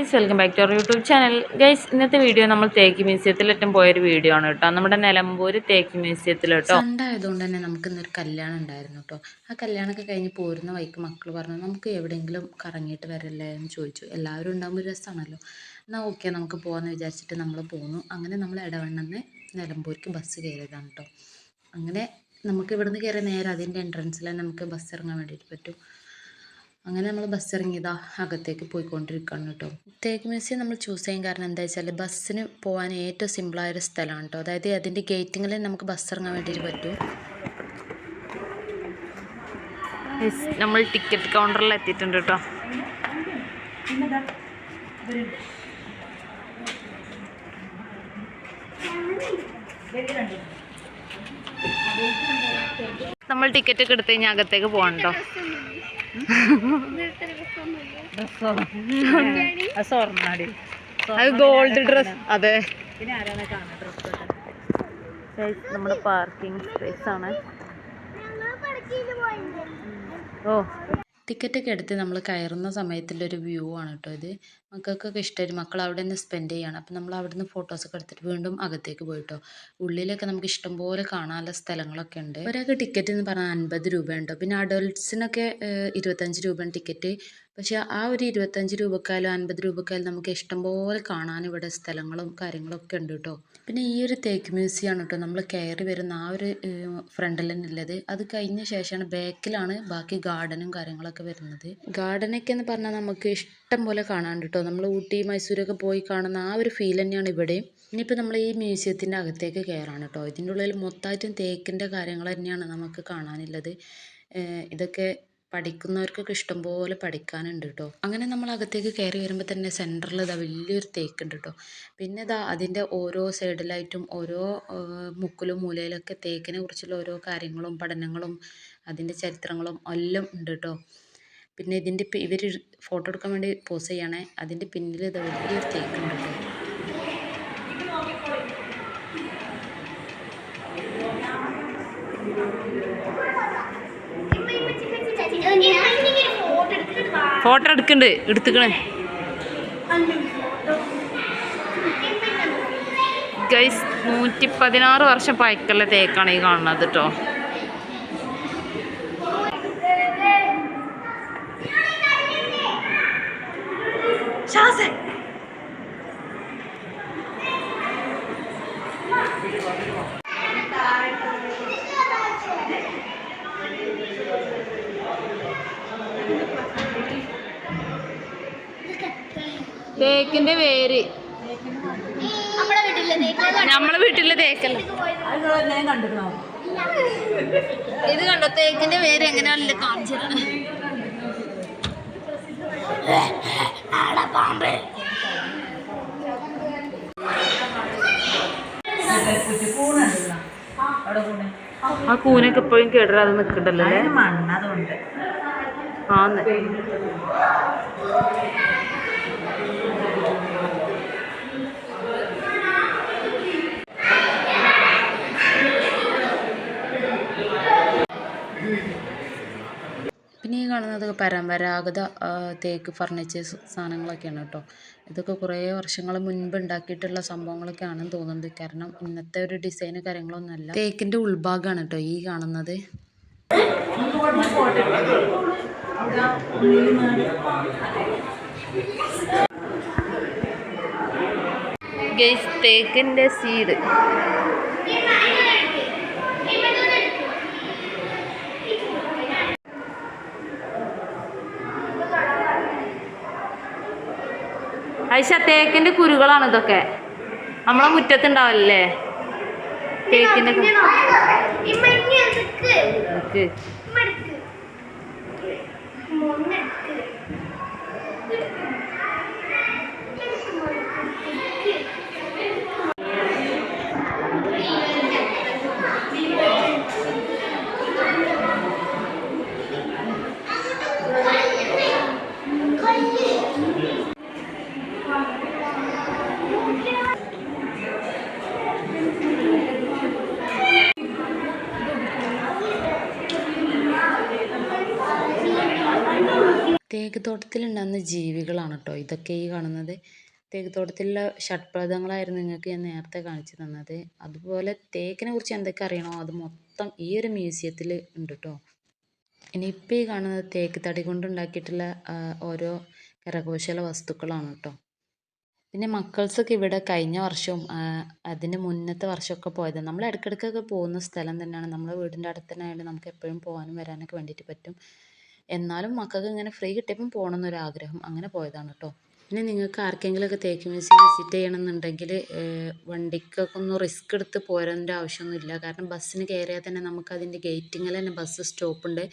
Guys welcome back to our YouTube channel guys ഇന്നത്തെ video നമ്മൾ തേക്ക് മ്യൂസിയത്തിലേറ്റം പോയൊരു വീഡിയോ ആണ് കേട്ടോ. നമ്മുടെ നിലമ്പൂർ തേക്ക് മ്യൂസിയത്തിൽ കേട്ടോ. ഉണ്ടായതുകൊണ്ട് തന്നെ നമുക്ക് ഇന്നൊരു കല്യാണം ഉണ്ടായിരുന്നു കേട്ടോ. ആ കല്യാണമൊക്കെ കഴിഞ്ഞ് പോരുന്ന വൈക്ക് മക്കൾ പറഞ്ഞു നമുക്ക് എവിടെയെങ്കിലും കറങ്ങിയിട്ട് വരല്ലേ? എന്ന് ചോദിച്ചു. എല്ലാവരും ഉണ്ടാകുമ്പോൾ രസമാണല്ലോ. എന്നാൽ ഓക്കെ നമുക്ക് പോകാമെന്ന് വിചാരിച്ചിട്ട് നമ്മൾ പോന്നു. അങ്ങനെ നമ്മൾ ഇടവണ്ണെന്ന് നിലമ്പൂർക്ക് ബസ് കയറിയതാണ് കേട്ടോ. അങ്ങനെ നമുക്ക് ഇവിടുന്ന് കയറിയ നേരെ അതിന്റെ എൻട്രൻസിൽ നമുക്ക് ബസ് ഇറങ്ങാൻ വേണ്ടിയിട്ട് പറ്റും. അങ്ങനെ നമ്മൾ ബസ് ഇറങ്ങിയതാ അകത്തേക്ക് പോയിക്കൊണ്ടിരിക്കുകയാണ് കേട്ടോ. തേക്ക് മ്യൂസിയം നമ്മൾ ചൂസ് ചെയ്യാൻ കാരണം എന്താ വെച്ചാൽ ബസ്സിന് പോകാൻ ഏറ്റവും സിമ്പിളായ ഒരു സ്ഥലമാണ് കേട്ടോ. അതായത് അതിന്റെ ഗേറ്റിങ്ങിൽ നമുക്ക് ബസ് ഇറങ്ങാൻ വേണ്ടിയിട്ട് പറ്റും. നമ്മൾ ടിക്കറ്റ് കൗണ്ടറിൽ എത്തിയിട്ടുണ്ട് കേട്ടോ. നമ്മൾ ടിക്കറ്റ് ഒക്കെ എടുത്ത് കഴിഞ്ഞാൽ അകത്തേക്ക് പോകണം അത് ഗോൾഡ് ഡ്രസ് അതെ. നമ്മുടെ പാർക്കിംഗ് സ്പേസ് ആണ്. ഓ. ടിക്കറ്റൊക്കെ എടുത്ത് നമ്മൾ കയറുന്ന സമയത്തുള്ള ഒരു വ്യൂ ആണ് കേട്ടോ ഇത്. മക്കൾക്കൊക്കെ ഇഷ്ടമായിരുന്നു മക്കൾ അവിടെ നിന്ന് സ്പെൻഡ് ചെയ്യാണ്. അപ്പം നമ്മൾ അവിടെ നിന്ന് ഫോട്ടോസൊക്കെ എടുത്തിട്ട് വീണ്ടും അകത്തേക്ക് പോയിട്ടോ ഉള്ളിലൊക്കെ നമുക്ക് ഇഷ്ടംപോലെ കാണാനുള്ള സ്ഥലങ്ങളൊക്കെ ഉണ്ട്. ഒരാൾക്ക് ടിക്കറ്റ് എന്ന് പറഞ്ഞാൽ അൻപത് രൂപയുണ്ടോ. പിന്നെ അഡൾട്ട്സിനൊക്കെ ഇരുപത്തഞ്ച് രൂപയാണ് ടിക്കറ്റ് പക്ഷേ ആ ഒരു ഇരുപത്തഞ്ച് രൂപക്കായാലും അൻപത് രൂപക്കായാലും നമുക്ക് ഇഷ്ടംപോലെ കാണാൻ ഇവിടെ സ്ഥലങ്ങളും കാര്യങ്ങളും ഒക്കെ ഉണ്ട് കേട്ടോ. പിന്നെ ഈ ഒരു തേക്ക് മ്യൂസിയമാണ് കേട്ടോ. നമ്മൾ കയറി വരുന്ന ആ ഒരു ഫ്രണ്ടിൽ തന്നെ ഉള്ളത്. അത് കഴിഞ്ഞ ശേഷമാണ് ബാക്കിലാണ് ബാക്കി ഗാർഡനും കാര്യങ്ങളൊക്കെ വരുന്നത്. ഗാർഡനൊക്കെ എന്ന് പറഞ്ഞാൽ നമുക്ക് ഇഷ്ടം പോലെ കാണാൻ കേട്ടോ. നമ്മൾ ഊട്ടി മൈസൂരൊക്കെ പോയി കാണുന്ന ആ ഒരു ഫീൽ തന്നെയാണ് ഇവിടെയും. ഇനിയിപ്പോൾ നമ്മൾ ഈ മ്യൂസിയത്തിന്റെ അകത്തേക്ക് കയറാണ് കേട്ടോ. ഇതിന്റെ ഉള്ളിൽ മൊത്തമായിട്ടും തേക്കിന്റെ കാര്യങ്ങൾ തന്നെയാണ് നമുക്ക് കാണാനുള്ളത്. ഇതൊക്കെ പഠിക്കുന്നവർക്കൊക്കെ ഇഷ്ടംപോലെ പഠിക്കാനുണ്ട് കേട്ടോ അങ്ങനെ നമ്മൾ അകത്തേക്ക് കയറി വരുമ്പോൾ തന്നെ സെന്ററിൽ ഇതാ വലിയൊരു തേക്കുണ്ട് കേട്ടോ പിന്നെ ഇതാ അതിന്റെ ഓരോ സൈഡിലായിട്ടും ഓരോ മുക്കിലും മൂലയിലൊക്കെ തേക്കിനെ കുറിച്ചുള്ള ഓരോ കാര്യങ്ങളും പഠനങ്ങളും അതിന്റെ ചരിത്രങ്ങളും എല്ലാം ഉണ്ട് കേട്ടോ പിന്നെ ഇതിന്റെ ഇവർ ഫോട്ടോ എടുക്കാൻ വേണ്ടി പോസ് ചെയ്യണേ. അതിന്റെ പിന്നിൽ ഇതാ വലിയൊരു തേക്കുണ്ട് കേട്ടോ ഫോട്ടോ എടുക്കണ്ട് എടുത്തുക്കണേ. ഗൈസ് നൂറ്റി പതിനാറ് വർഷം പഴക്കമുള്ള തേക്കാണ് ഈ കാണുന്നത് കേട്ടോ തേക്കിന്റെ വേര്. നമ്മളെ വീട്ടിലെ തേക്കല്ല ഇത് കണ്ടോ? തേക്കിന്റെ വേര് എങ്ങനെയാണല്ലേ കാണിച്ചത്? ആ കൂനൊക്കെ ഇപ്പോഴും കേടരാതെ നിൽക്കണ്ടല്ലോ ആന്ന്. പിന്നെ ഈ കാണുന്നത് പരമ്പരാഗത തേക്ക് ഫർണിച്ചേഴ്സ് സാധനങ്ങളൊക്കെയാണ് കേട്ടോ. ഇതൊക്കെ കുറേ വർഷങ്ങൾ മുൻപ് ഉണ്ടാക്കിയിട്ടുള്ള സംഭവങ്ങളൊക്കെ ആണെന്ന് കാരണം ഇന്നത്തെ ഒരു ഡിസൈന് കാര്യങ്ങളൊന്നും അല്ല. തേക്കിന്റെ ഉൾഭാഗമാണ് കേട്ടോ ഈ കാണുന്നത്. ഗൈസ് തേക്കിന്റെ സീഡ് ഐഷ ശത്തേക്കിന്റെ കുരുകളാണ് ഇതൊക്കെ. നമ്മളെ മുറ്റത്തുണ്ടാവല്ലേ തേക്കിന്റെ കു- നിക്ക്. തേക്ക് ജീവികളാണ് കേട്ടോ. ഇതൊക്കെ ഈ കാണുന്നത്. തേക്കുതോട്ടത്തിലുള്ള ഷഡ്പദങ്ങളായിരുന്നു നിങ്ങൾക്ക് ഞാൻ നേരത്തെ കാണിച്ചു തന്നത്. അതുപോലെ തേക്കിനെ കുറിച്ച് എന്തൊക്കെ അറിയണോ? അത് മൊത്തം ഈ ഒരു മ്യൂസിയത്തിൽ ഉണ്ട് കേട്ടോ. ഇനി ഇപ്പോൾ ഈ കാണുന്നത് തേക്ക് തടി കൊണ്ടുണ്ടാക്കിയിട്ടുള്ള ഓരോ കരകൗശല വസ്തുക്കളാണ് കേട്ടോ. പിന്നെ മക്കൾസൊക്കെ ഇവിടെ കഴിഞ്ഞ വർഷവും അതിന് മുന്നത്തെ വർഷമൊക്കെ പോയത്. നമ്മൾ ഇടയ്ക്കിടയ്ക്കൊക്കെ പോകുന്ന സ്ഥലം തന്നെയാണ്. നമ്മുടെ വീടിന്റെ അടുത്ത് തന്നെ ആയതുകൊണ്ട് നമുക്ക് എപ്പോഴും പോകാനും വരാനൊക്കെ വേണ്ടിയിട്ട് പറ്റും. എന്നാലും മക്കൾക്ക് ഇങ്ങനെ ഫ്രീ കിട്ടിയപ്പം പോകണം എന്നൊരാഗ്രഹം അങ്ങനെ പോയതാണ് കേട്ടോ പിന്നെ നിങ്ങൾക്ക് ആർക്കെങ്കിലുമൊക്കെ തേക്ക് മ്യൂസിയം വിസിറ്റ് ചെയ്യണമെന്നുണ്ടെങ്കിൽ വണ്ടിക്കൊക്കെ ഒന്ന് റിസ്ക് എടുത്ത് പോരേണ്ട ആവശ്യമൊന്നുമില്ല. കാരണം ബസ്സിന് കയറിയാൽ തന്നെ നമുക്ക് അതിന്റെ ഗേറ്റിങ്ങിൽ തന്നെ ബസ് സ്റ്റോപ്പ് ഉണ്ട്.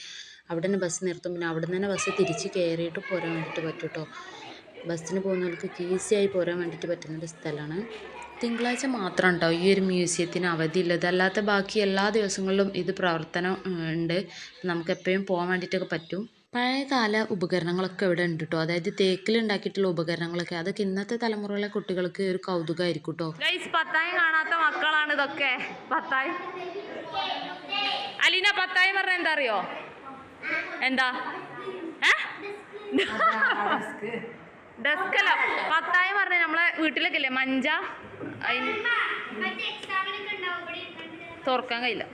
അവിടെ തന്നെ ബസ് നിർത്തും. പിന്നെ അവിടെ നിന്ന് തന്നെ ബസ് തിരിച്ച് കയറിയിട്ട് പോരാൻ വേണ്ടിയിട്ട് പറ്റും കേട്ടോ ബസ്സിന് പോകുന്നവർക്ക് ഈസിയായി പോരാൻ വേണ്ടിയിട്ട് പറ്റുന്നൊരു സ്ഥലമാണ്. തിങ്കളാഴ്ച മാത്രം കേട്ടോ ഈ ഒരു മ്യൂസിയത്തിന് അവധിയുള്ളത് അല്ലാത്ത ബാക്കി എല്ലാ ദിവസങ്ങളിലും ഇത് പ്രവർത്തനം ഉണ്ട് നമുക്ക് എപ്പോഴും പോകാൻ വേണ്ടിയിട്ടൊക്കെ പറ്റും പഴയകാല ഉപകരണങ്ങളൊക്കെ ഇവിടെ ഉണ്ട് കേട്ടോ അതായത് തേക്കിൽ ഉണ്ടാക്കിയിട്ടുള്ള ഉപകരണങ്ങളൊക്കെ അതൊക്കെ ഇന്നത്തെ തലമുറയിലെ കുട്ടികൾക്ക് ഒരു കൗതുകമായിരിക്കും കേട്ടോ പത്തായം കാണാത്ത മക്കളാണ് ഇതൊക്കെ പത്തായം അലീന പത്തായം പറഞ്ഞ എന്താ അറിയോ എന്താ ഡെസ്കല്ല പത്തായം പറഞ്ഞ നമ്മളെ വീട്ടിലൊക്കെ ഇല്ലേ മഞ്ച അതിന് തുറക്കാൻ കഴിയില്ല.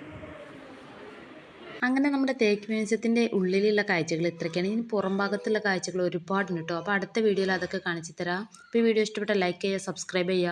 അങ്ങനെ നമ്മുടെ തേക്ക് മ്യൂസിയത്തിന്റെ ഉള്ളിലുള്ള കാഴ്ചകൾ ഇത്രയ്ക്കാണ് ഇനി പുറം ഭാഗത്തുള്ള കാഴ്ചകൾ ഒരുപാടുണ്ട് കേട്ടോ. അപ്പോൾ അടുത്ത വീഡിയോയിൽ അതൊക്കെ കാണിച്ചു തരാം. അപ്പോൾ ഈ വീഡിയോ ഇഷ്ടപ്പെട്ട ലൈക്ക് ചെയ്യുക സബ്സ്ക്രൈബ് ചെയ്യുക.